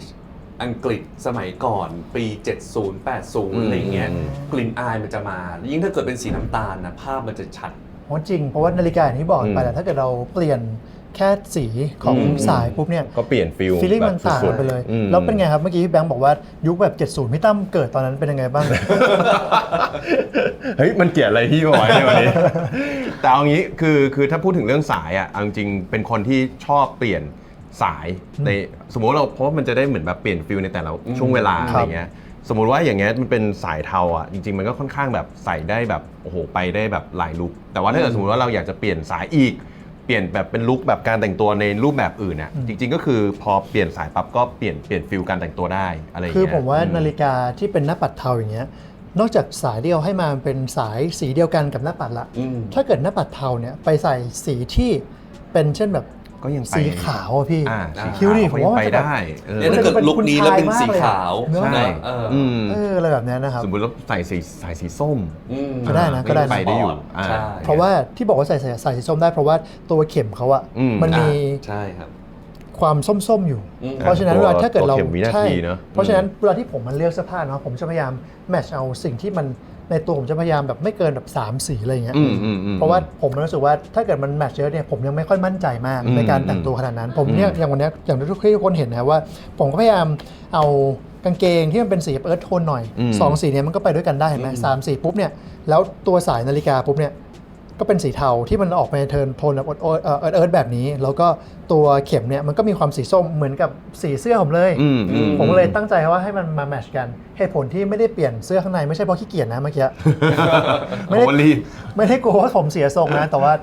อังกฤษสมัยก่อนปี 70 80 อะไรเงี้ย
อืม
กลิ่นอายมันจะมา ยิ่งถ้าเกิดเป็นสีน้ำตาลนะภาพมันจะชัด
เพราะจริง เพราะว่านาฬิกาอย่างที่บอกกันไป
อืม
แหละถ้าเกิดเราเปลี่ยน แค่สีของ
อืม
สายปุ๊บเนี่ย
ก็เปลี่ยนฟิล
ฟีลลิ่ง
แบบ
มันต่าง
สุ
กั
ด
น
ๆ
ไปเลย
อืม
แล้วเป็นไงครับ เมื่อกี้พี่แบงค์บอกว่ายุคแบบ 70 พี่ตั้มเกิดตอนนั้นเป็นยังไงบ้าง
เฮ้ย มันเกลียดอะไรที่บอกไว้ในวันนี้ แต่เอางี้คือคือถ้าพูดถึงเรื่องสายอะเอาจริงๆเป็นคนที่ชอบเปลี่ยนสายในสมมติว่าเราเพราะว่ามันจะได้เหมือนแบบเปลี่ยนฟิลในแต่ละช่วงเวลา
ค
อะ
รับ
ไรเงี้ยสมมติว่าอย่างเงี้ยมันเป็นสายเทาอะจริง ๆ มันก็ค่อนข้างแบบใส่ได้แบบโอ้โหไปได้แบบหลายลุคแต่ว่าถ้าเกิดสมมติว่าเราอยากจะเปลี่ยนสายอีก เปลี่ยนแบบเป็นลุคแบบการแต่งตัวในรูปแบบอื่นเนี่ยจริง ๆ ก็คือพอเปลี่ยนสายปั๊บก็เปลี่ยนเปลี่ยนฟิลการแต่งตัวได้อะไรอย่าง
คือ
เงี้ย
ผมว่า
อื
นาฬิกาที่เป็นหน้าปัดเทาอย่างเงี้ยนอกจากสายที่เราให้มาเป็นสายสีเดียวกันกับหน้าปัดละ
อืม
ถ้าเกิดหน้าปัดเทาเนี่ยไปใส่สีที่เป็นเช่นแบบ
ก็ยังไป
สีขาวอะพี่
อ่าสี
คิ้วดิ
ขาว
ผมว่ามัน
ก็ยัง
จะแบบ
ไปได้เออ
เนี่ยถ้าเกิดลุคนี้แล้วเป็นสีขาว
เนอะ
ใช่
เออ
อืม
เอออะไรแบบเนี้ยนะครับ
สมมติเราใส่สีใส่สีส้ม
อืม
ก็ได้นะก็ได้นะ
ไปได้อยู่อ่า
ใช่
เพราะว่าที่บอกว่าใส่ใส่ใส่สีส้มได้เพราะว่าตัวเข็มเขาอะ
อืม
มันมี
อ่าใช่ครับ
ความส้มๆอยู่
อืม
เพราะฉะนั้น
ตัว
เวลาถ้าเกิดเรา
ตัวเข็มวินาที
ใช่
เนอะ
เพราะฉะนั้นเวลาที่ผมมันเลือกเสื้อผ้าเนาะผมจะพยายามแมทช์เอาสิ่งที่มัน ในตัวผมจะพยายามแบบไม่เกินแบบ3สีอะไรอย่างเงี้ย
อืมอืมอืม
เพราะว่าผมรู้สึกว่าถ้าเกิดมันแมทช์เยอะเนี่ยผมยังไม่ค่อยมั่นใจมาก
อืม
ในการแต่งตัวขนาดนั้น ผมเนี่ย
อืม
อย่างวันเนี้ยอย่างที่ทุกคนเห็นนะว่า ผมก็พยายามเอากางเกงที่มันเป็นสีเอิร์ธโทนหน่อย
อืม
สองสีเนี้ยมันก็ไปด้วยกันได้เห็นไหม
อืม
สามสีปุ๊บเนี่ยแล้วตัวสายนาฬิกาปุ๊บเนี่ย ก็เป็นสีเทาที่มันออกมาในเทิร์นโทนแบบเอิร์ธเอิร์ธเอิร์ธแบบนี้ แล้วก็ตัวเข็มเนี่ยมันก็มีความสีส้มเหมือนกับสีเสื้อผมเลย
อืมอืม
ผมก็เลยตั้งใจว่าให้มันมาแมทช์กันเหตุผลที่ไม่ได้เปลี่ยนเสื้อข้างในไม่ใช่เพราะขี้เกียจนะเมื่อกี้ไม่ได้
โอ้รีบ
ไม่ได้กลัวว่าผมเสียทรงนะแต่ว่า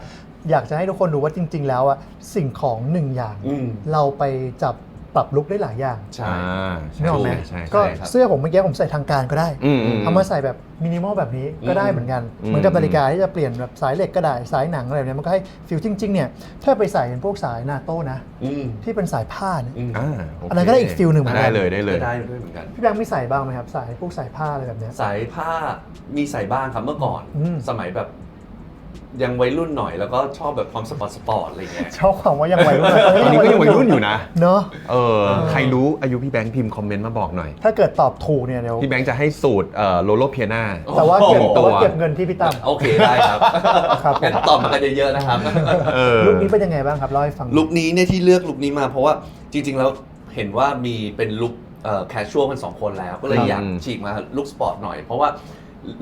อยากจะให้ทุกคนดูว่าจริง ๆ แล้วอะสิ่งของหนึ่งอย่าง
อืม
เราไปจับ ปรับลุคได้หลายอย่าง
ใช่
อ่า
ไม่ออกไหม
ใช่
ก็
ใช่ครับ
เสื้อผมเมื่อกี้ผมใส่ทางการก็ได้
อืมอืม
เอามาใส่แบบมินิมอลแบบนี้ก็ได้เหมือนกัน
อืม
เหมือนกับนาฬิกาที่จะเปลี่ยนแบบสายเหล็กก็ได้สายหนังอะไรแบบนี้มันก็ให้ฟิลจริงๆเนี่ยถ้าไปใส่เป็นพวกสายนาโต้นะ
อืม
ที่เป็นสายผ้าเนี่ย
อืม
อ่าโเค
อันนั้นก็ได้อีกฟิลหนึ่งเหมือนกัน
ได้เลยได้เลย
ก็ได้ด้วยเหมือนกัน
พี่แบงค์มีใส่บ้างไหมครับสายพวกสายผ้าอะไรแบบเนี้ย
สายผ้ามีใส่บ้างครับเมื่อก่อน
อืม
สมัยแบบ ยังวัยรุ่นหน่อยแล้วก็ชอบแบบความสปอร์ตสปอร์ตอะไรเงี้ย
ชอบความว่ายังวัยรุ่น
ตอนนี้ก็ยังวัยรุ่นอยู่นะ
เนาะ
เออ ใครรู้อายุพี่แบงค์พิมพ์คอมเมนต์มาบอกหน่อย
ถ้าเกิดตอบถูกเนี่ยเดี๋ยว
พี่แบงค์จะให้สูตรเอ่อโลโลเพียนา
แต่ว่าเก็บ
โอ้โห
แต่ว่าเก็บเงินที่พี่ตั้ม
โอเคได้ครับ
ครับ
งั้นตอบมากันเยอะๆนะครับ
เออ
ลุคนี้เป็นยังไงบ้างครับเล่าให้ฟัง
ลุคนี้เนี่ยที่เลือกลุคนี้มาเพราะว่าจริง ๆ แล้วเห็นว่ามีเป็นลุคแคชชวลกันสองคนแล้ว ก็เลย
ครับ
อยากฉีกมาลุคสปอร์ตหน่อยเพราะว่า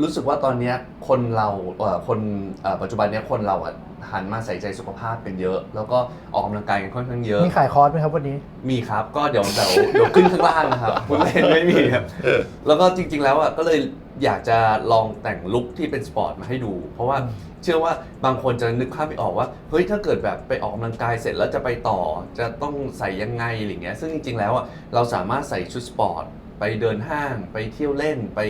รู้สึกว่าตอนเนี้ยคนเราเอ่อคนเอ่อปัจจุบันเนี้ยคนเราอะหันมาใส่ใจสุขภาพกันเยอะ แล้วก็ออกกำลังกายกันค่อนข้างเยอะ
มีขายคอร์สไหมครับวันนี้
มีครับก็เดี๋ยวเดี๋ยวเดี๋ยวขึ้นข้างล่างนะครับคุณเล่นไม่มีครับแล้วก็จริง ๆ แล้วอะก็เลยอยากจะลองแต่งลุคที่เป็นสปอร์ตมาให้ดู เพราะว่าเชื่อว่าบางคนจะนึกภาพไม่ออกว่าเฮ้ยถ้าเกิดแบบไปออกกำลังกายเสร็จแล้วจะไปต่อ จะต้องใส่ยังไงอะไรเงี้ยซึ่งจริงๆแล้วอะเราสามารถใส่ชุดสปอร์ต ไปเดินห้างไปเที่ยวเล่นไป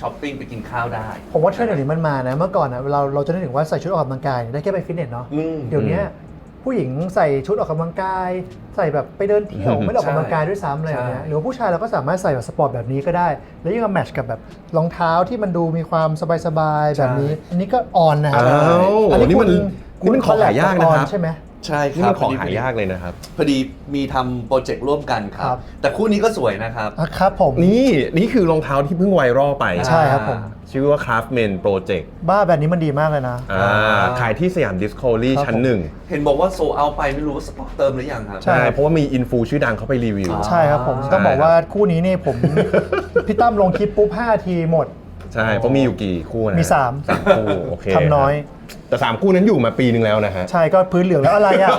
ช้อปปิ้งไปกินข้าวได้
ผมว่าเทรนด์เดี๋ยวนี้มันมานะ เมื่อก่อนนะเราเราจะนึกถึงว่าใส่ชุดออกกำลังกายได้แค่ไปฟิตเนสเนาะ
อืม
เดี๋ยวเนี้ยผู้หญิงใส่ชุดออกกำลังกาย ใส่แบบไปเดินเที่ยว
อืม
ไม่ได้ออกกำลังกายด้วยซ้ำอะไรอย่างเงี้ย
ใช่
หรือว่าผู้ชายเราก็สามารถใส่แบบสปอร์ตแบบนี้ก็ได้ แล้วยิ่งมาแมทช์กับแบบรองเท้าที่มันดูมีความสบายๆแบบนี้ อันนี้ก็ออนนะ
อ้าวนี่มันนี่มันของหายากนะครับ
ใช่ไหม
ใช่
นี่
ครั
มั
บ
นของหายากเลยนะครับ
พอดีมีทำโปรเจกต์ร่วมกันครั
ครับ บ
แต่คู่นี้ก็สวยนะครับ
อะครับผม
นี่นี่คือรองเท้าที่เพิ่งไวรัลไป
ใช่ครับผม
ชื่อว่า Craftman Project
บ้าแบบนี้มันดีมากเลยนะ
อ่าขายที่สยามดิสคัฟเวอรี่
ครับ
ชั้น
ผม
หนึ่ง
เห็นบอกว่าโซเอาไปไม่รู้ว่าสต็อกเติมหรือยังครับ
ใช่
ใช่เพราะว่ามีอินฟูชื่อดังเขาไปรีวิว
อ่า
ใช่ครับผม
ใช่
ต้องบอกว่าคู่นี้นี่ผม พี่ตั้มลงคลิปปุ๊บ5ทีหมด
ใช่เพราะมีอยู่กี่คู่นะ
มีสาม
สามคู่โอเค
ทำน้อย
แต่สามคู่นั้นอยู่มาปีนึงแล้วนะฮะ
ใช่ก็พื้นเหลืองแล้วอะไรอะ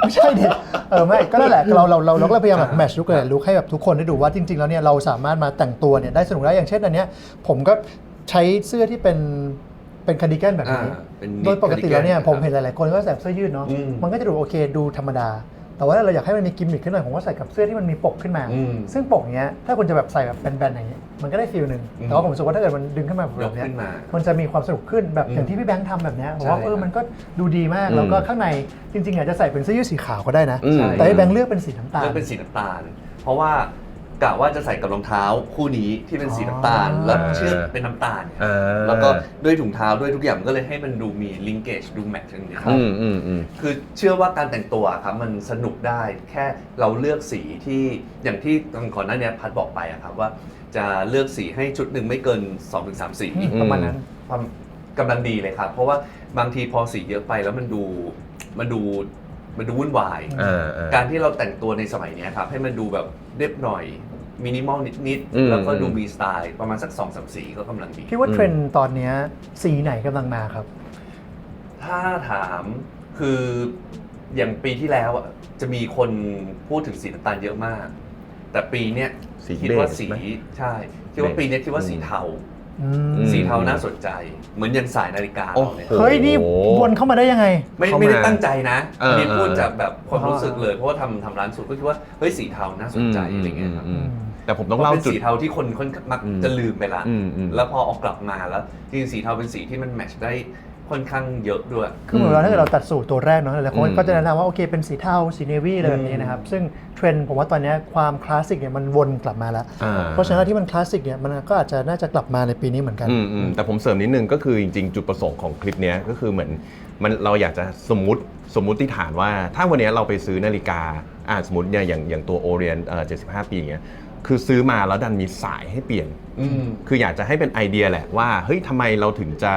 ไม่ใช่ดิเออไม่ก็นั่นแหละเราเราเราเราก็เลยพยายามแบบแมทช์ลุกเลยลุกให้แบบทุกคนได้ดูว่าจริง ๆ แล้วเนี่ยเราสามารถมาแต่งตัวเนี่ยได้สนุกได้อย่างเช่นอันเนี้ยผมก็ใช้เสื้อที่เป็นเป็นคาร์ดิแกนแบบนี้
อ่าเป็น
โดยปกติแล้วเนี่ย
cardigan
ผมเห็นหลายๆคนก็ใส่เสื้อยืดเนาะ
อืม
มันก็จะดูโอเคดูธรรมดา แต่ว่าเราอยากให้มันมีกิมมิคขึ้นหน่อยผมก็ใส่กับเสื้อที่มันมีปกขึ้นมา
อืม
ซึ่งปกเนี้ยถ้าคุณจะแบบใส่แบบแบนๆอย่างเงี้ยมันก็ได้ฟีลหนึ่ง
อืม
แต่ว่าผมรู้สึกว่าถ้าเกิดมันดึงขึ้นมาแบบ
ยก
เนี้ย
ขึ้นมา
มันจะมีความสนุกขึ้นแบบ
อืม
อย่างที่พี่แบงค์ทำแบบเนี้ยผมว่า
ใช่
เออ
ครับ
มันก็ดูดีมาก
อืม
แล้วก็ข้างในจริงๆอาจจะใส่เป็นเสื้อยืดสีขาวก็ได้นะ
อืม
แต่พี่แบงค์เลือกเป็นสีน้ำตาล
เลือกเป็นสีน้ำตาล เพราะว่า กะว่าจะใส่กับรองเท้าคู่นี้ที่เป็นสีน้ำตาล
อ๋อ
แล้วเชือกเป็นน้ำตาล
อ่า
แล้วก็ด้วยถุงเท้าด้วยทุกอย่างมันก็เลยให้มันดูมีลิงเกจดูแมทช์กันดีครับ
อืมอืมอืม
คือเชื่อว่าการแต่งตัวครับมันสนุกได้แค่เราเลือกสีที่อย่างที่ตอนก่อนหน้านี้พัดบอกไปอะครับว่าจะเลือกสีให้ชุดหนึ่งไม่เกิน 2-3 สี
อืม ประมาณนั้น
ความกำลังดีเลยครับ เพราะว่าบางทีพอสีเยอะไปแล้วมันดูมันดู มันดูวุ่นวาย
อ่าอ่า
การที่เราแต่งตัวในสมัยเนี้ยครับให้มันดูแบบเรียบหน่อยมินิมอลนิด
อืม
ๆแล้วก็ดูมีสไตล์ประมาณสัก2อสสีก็กำลังดี
พี่ว่า
อืม
เทรนด์ตอนเนี้ยสีไหนกำลังมาครับ
ถ้าถามคืออย่างปีที่แล้วอะจะมีคนพูดถึงสีน้ำตาลเยอะมาก แต่ปีเนี้ย
สี
คิดว่า
เบจ
สี
ไหม
ใช่คิดว่า
เบจ
ปีเนี้ยคิดว่าสี
อืม
เทา
อืม
อืม
สีเทาน่าสนใจ เหมือนอยังสายนาฬิกา
โอ้
เราเนี่ย
โห
เฮ้ยนี่วนเข้ามาได้ยังไง
ไม่
เข้ามา
ไม่ได้ตั้งใจนะ
เออ
อันนี้พูด
เออ
จากแบบความรู้สึกเลยเพราะว่าทำทำร้านสูตรก็คิดว่าเฮ้ยสีเทาน่าสนใจอะไรเงี้ยครับ
อืม แต่ผมต้องเล่า
พระป็น
จุด
สีเทาที่คนคนมัก
อืม
จะลืมไปละ
อืมอืม
แล้วพอเออกกลับมาแล้วจริงๆสีเทาเป็นสีที่มันแมทช์ได้ ค่อนข้างเยอะด้วย
คือเหมือนเวลาถ้าเกิดเราตัดสูตรตัวแรกเนาะหลายๆคน
อืม
ก็จะแนะนำว่าโอเคเป็นสีเทาสีเนวี่อะไรแบบนี้นะครับ ซึ่งเทรนด์ผมว่าตอนเนี้ยความคลาสสิกเนี่ยมันวนกลับมาแล้ว
อ่า
เพราะฉะนั้นที่มันคลาสสิกเนี่ยมันก็อาจจะน่าจะกลับมาในปีนี้เหมือนกัน
อืมอืมแต่ผมเสริมนิดนึงก็คือจริงๆ จุดประสงค์ของคลิปเนี้ยก็คือเหมือนมันเราอยากจะสมมติสมมุติฐานว่า ถ้าวันเนี้ยเราไปซื้อนาฬิกาอ่าสมมติเนี่ยอย่างอย่างตัวโอเรียนเอ่อ75ปีอย่างเงี้ยคือซื้อมาแล้วดันมีสายให้เปลี่ยน
อืม
คืออยากจะให้เป็นไอเดียแหละว่าเฮ้ยทำไมเราถึงจะ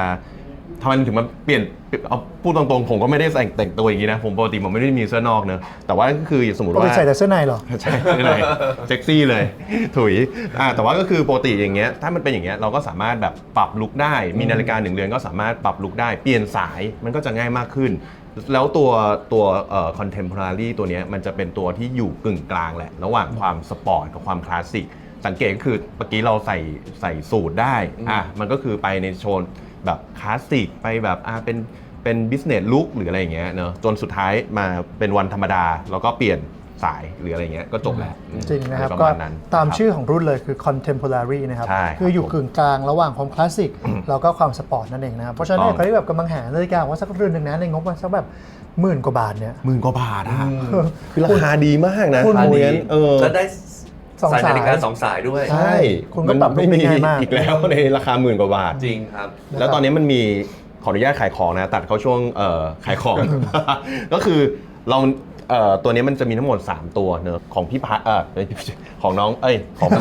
ทำไมถึงมาเปลี่ยนเอาพูดตรงๆ ผมก็ไม่ได้แต่งแต่งตัวอย่างนี้นะ ผมปกติผมไม่ได้มีเสื้อนอกเนอะแต่ว่าก็คือสมมติ
ปกติ
ว่า
ใส่แต่เสื้อในเหรอ
ใช่ไม่เลยเซ็กซี่เลย ถุยอ่าแต่ว่าก็คือปกติอย่างเงี้ยถ้ามันเป็นอย่างเงี้ยเราก็สามารถแบบปรับลุคได้ มีนาฬิกาหนึ่งเรือนก็สามารถปรับลุคได้ เปลี่ยนสายมันก็จะง่ายมากขึ้น แล้วตัวตัวเอ่อ contemporary ตัวเนี้ยมันจะเป็นตัวที่อยู่กึ่งกลางแหละ ระหว่างความสปอร์ตกับความคลาสสิกสังเกตก็คือเมื่อกี้เราใส่ใส่สูทได้อะมันก็คือไปในโชน แบบคลาสสิกไปแบบอะเป็นเป็นบิสเนสลุคหรืออะไรอย่างเงี้ยเนอะจนสุดท้ายมาเป็นวันธรรมดา แล้วก็เปลี่ยนสายหรืออะไรเงี้ยก็จบแล้ว
จริงนะครับ
ป
ก็
ระมาณนั้น
ตาม
ครับ
ชื่อของรุ่นเลยคือ contemporary นะครับ
ใช่ครับ
คืออยู่
ผม
กึ่งกลางระหว่างความคลาสสิกแล้วก็ความสปอร์ตนั่นเองนะครับ เพราะฉะนั้น
ถูกต้อง
ใครที่แบบกำลังหานาฬิกาว่าสักเรือนหนึ่งนะในงบมันสักแบบหมื่นกว่าบาทเนี่ย
หมื่นกว่าบาทอะ
อืม
คือราคาดีมากนะ
คุณ
ราคา
ดี
ดีเออ
แล้วได้
สอง
สาย นาฬิกา
สาย
สองสายด้วย
ใช่
ใช่
คุณก็ปรับ
ไม่
ลุคได้
มี
ง่ายมาก
อีกแล้วในราคาหมื่นกว่าบาท
จริงครับ
แล้วตอนนี้มันมีขออนุญาตขายของนะ ตัดเข้าช่วงเอ่อขายของ ก็คือเรา เอ่อตัวนี้มันจะมีทั้งหมด 3 ตัวเนอะของพี่พัดเออของน้องเอ้ยของ
น้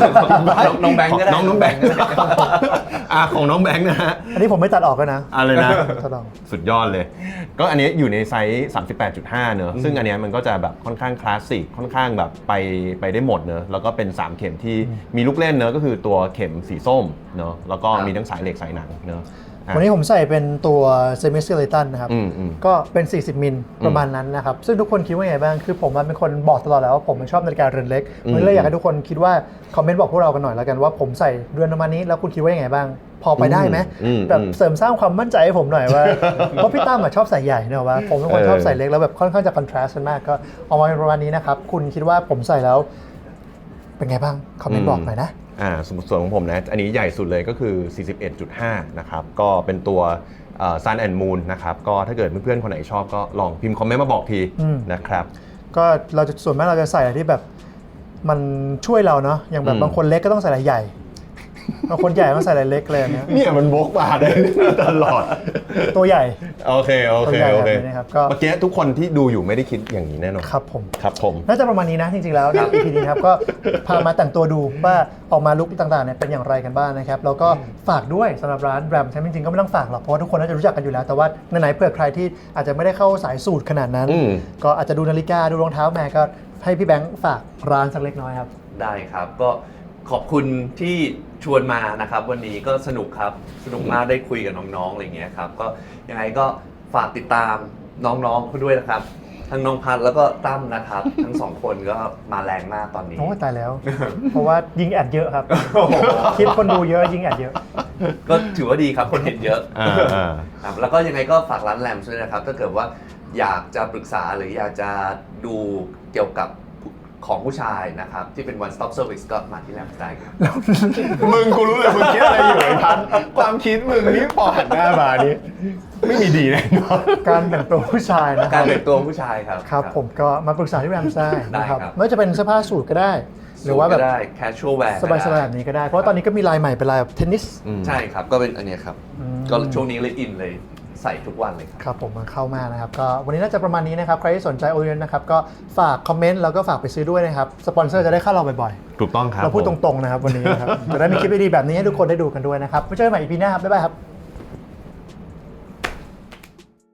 องน้องแบงค์ก็ได้
น้องน้องแบงค์อะของน้องแบงค์นะฮะ
อันนี้ผมไม่ตัดออกกันนะ
อะไรนะ
ตัดออก
สุดยอดเลย ก็อันนี้อยู่ในไซส์ 38.5 เนอะซึ่งอันเนี้ยมันก็จะแบบค่อนข้างคลาสสิก ค่อนข้างแบบไปไปได้หมดเนอะแล้วก็เป็น 3 เข็มที่มีลูกเล่นเนอะก็คือตัวเข็มสีส้มเนอะแล้วก็
ครับ
มีทั้งสายเหล็กสายหนังเนอะอะ
วันนี้ผมใส่เป็นตัวเซมิสเ e เลตันนะครับ
อืมอืม
ก็เป็น 40 มิลประมาณนั้นนะครับ ซึ่งทุกคนคิดว่าไงบ้าง คือผมมันเป็นคนบอกตลอดแล้วว่าผมมันชอบนาฬิกาเรือนเล็ก
อืม
วันนี้เลยอยากให้ทุกคนคิดว่า คอมเมนต์บอกพวกเรากันหน่อยแล้วกันว่าผมใส่เรือนประมาณนี้แล้วคุณคิดว่ายังไงบ้าง พอไปได้ไหม
อืม
แบบ
อืม
เสริมสร้างความมั่นใจให้ผมหน่อยว่า เพราะพี่ตั้มอะชอบใส่ใหญ่เนอะว่าผมเป็นคน
เออ
ชอบใส่เล็กแล้วแบบค่อนข้างจะคอนทราสต์กันมากก็เอามาเป็นประมาณนี้นะครับคุณคิดว่าผมใส่แล้ว เป็นไงบ้างคอมเมนต์บอกหน่อยนะ
อ่าสส่วนของผมนะ อันนี้ใหญ่สุดเลยก็คือ 41.5 นะครับ ก็เป็นตัวเอ่อ Sun and Moon นะครับ ก็ถ้าเกิดเพื่อนๆ คนไหนชอบก็ลองพิมพ์คอมเมนต์มาบอกที
อืม
นะครับ
ก็เราจะส่วนมากเราจะใส่อะไรที่แบบมันช่วยเราเนาะ อย่างแบบ
อืม
บางคนเล็กก็ต้องใส่อะไรใหญ่บางคนใหญ่ต้องใส่อะไรเล็กเลยเนี่ย
เนี่ยมันบกมาได้ตลอด
ตัวใหญ่
โอเค โอเค
ตัวใหญ่
โอเค
แบบนี้นะครับก็
เมื่อกี้ทุกคนที่ดูอยู่ไม่ได้คิดอย่างนี้แน่นอน
ครับผม
ครับผม
น่าจะประมาณนี้นะจริงๆแล้ว EP นี้ครับก็พามาแต่งตัวดูว่าออกมาลุคต่างๆเนี่ยเป็นอย่างไรกันบ้างนะครับแล้วก็ฝากด้วยสำหรับร้านแรมใช่จริงๆก็ไม่ต้องฝากหรอกเพราะว่าทุกคนน่าจะรู้จักกันอยู่แล้วแต่ว่าไหนๆเผื่อใครที่อาจจะไม่ได้เข้าสายสูตรขนาดนั้น
อืม
ก็อาจจะดูนาฬิกาดูรองเท้าแม่ก็ให้พี่แบงค์ฝากร้านสักเล็กน้อยครับ
ได้ครับ ก็ ขอบคุณที่ชวนมานะครับ วันนี้ก็สนุกครับ สนุกมากได้คุยกับน้องๆอะไรอย่างเงี้ยครับก็ยังไงก็ฝากติดตามน้องๆเขาด้วยนะครับ ทั้งน้องพัดแล้วก็ตั้มนะครับ ทั้งสองคนก็มาแรงมากตอนนี้
โอ้ยตายแล้ว เพราะว่ายิงแอดเยอะครับคลิปคนดูเยอะยิงแอดเยอะ
ก็ถือว่าดีครับคนเห็นเยอะ
อ่าอ่า
ครับแล้วก็ยังไงก็ฝากร้านแรมด้วยนะครับ ถ้าเกิดว่าอยากจะปรึกษาหรืออยากจะดูเกี่ยวกับ ของผู้ชายนะครับ ที่เป็น one stop service ก็มาที่แรมได้ครับ
มึงกูรู้เลยมึงคิดอะไรอยู่ไอ้พันความคิดมึงนี่พอหันหน้ามานี่ไม่มีดีแน่นอน
การแต่งตัวผู้ชายนะค
การ
รับ
แต่งตัวผู้ชายครับ
ครับ ผมก็มาปรึกษาที่แรมได้นะครับ
ได้ครับ
ไม่ว่าจะเป็นเสื้อผ้าสูทก็ได้ ห
ห
รื
รืออ
ว่า
ว่า
แบบ
ได้ casual wear
สบายๆแบบนี้ก็ได้ เพราะว่าตอนนี้ก็มีลายใหม่เป็นลายแบบเทนนิส
ใช่ครับ ก็เป็นอันเนี้ยครับ
อืม
ก็ช่วงนี้เลยอินเลย ใส่ทุกวันเลยครับ
ครับผมมาเข้ามานะครับก็วันนี้น่าจะประมาณนี้นะครับ ใครที่สนใจโอเ n นนะครับก็ฝากคอมเมนต์แล้วก็ฝากไปซื้อด้วยนะครับ สปอนเซอร์จะได้เข้าเราบ่อย
ถูกต้องค
ๆ
รับ
เราพูด
ผ
ต
ม
รงๆนะครับวันนี้นะครับจะได้มีคลิปดีๆแบบนี้ให้ทุกคนได้ดูกันด้วยนะครับไว้เจอกันใหม่อีพีหน้าครับบ๊ายบายครับ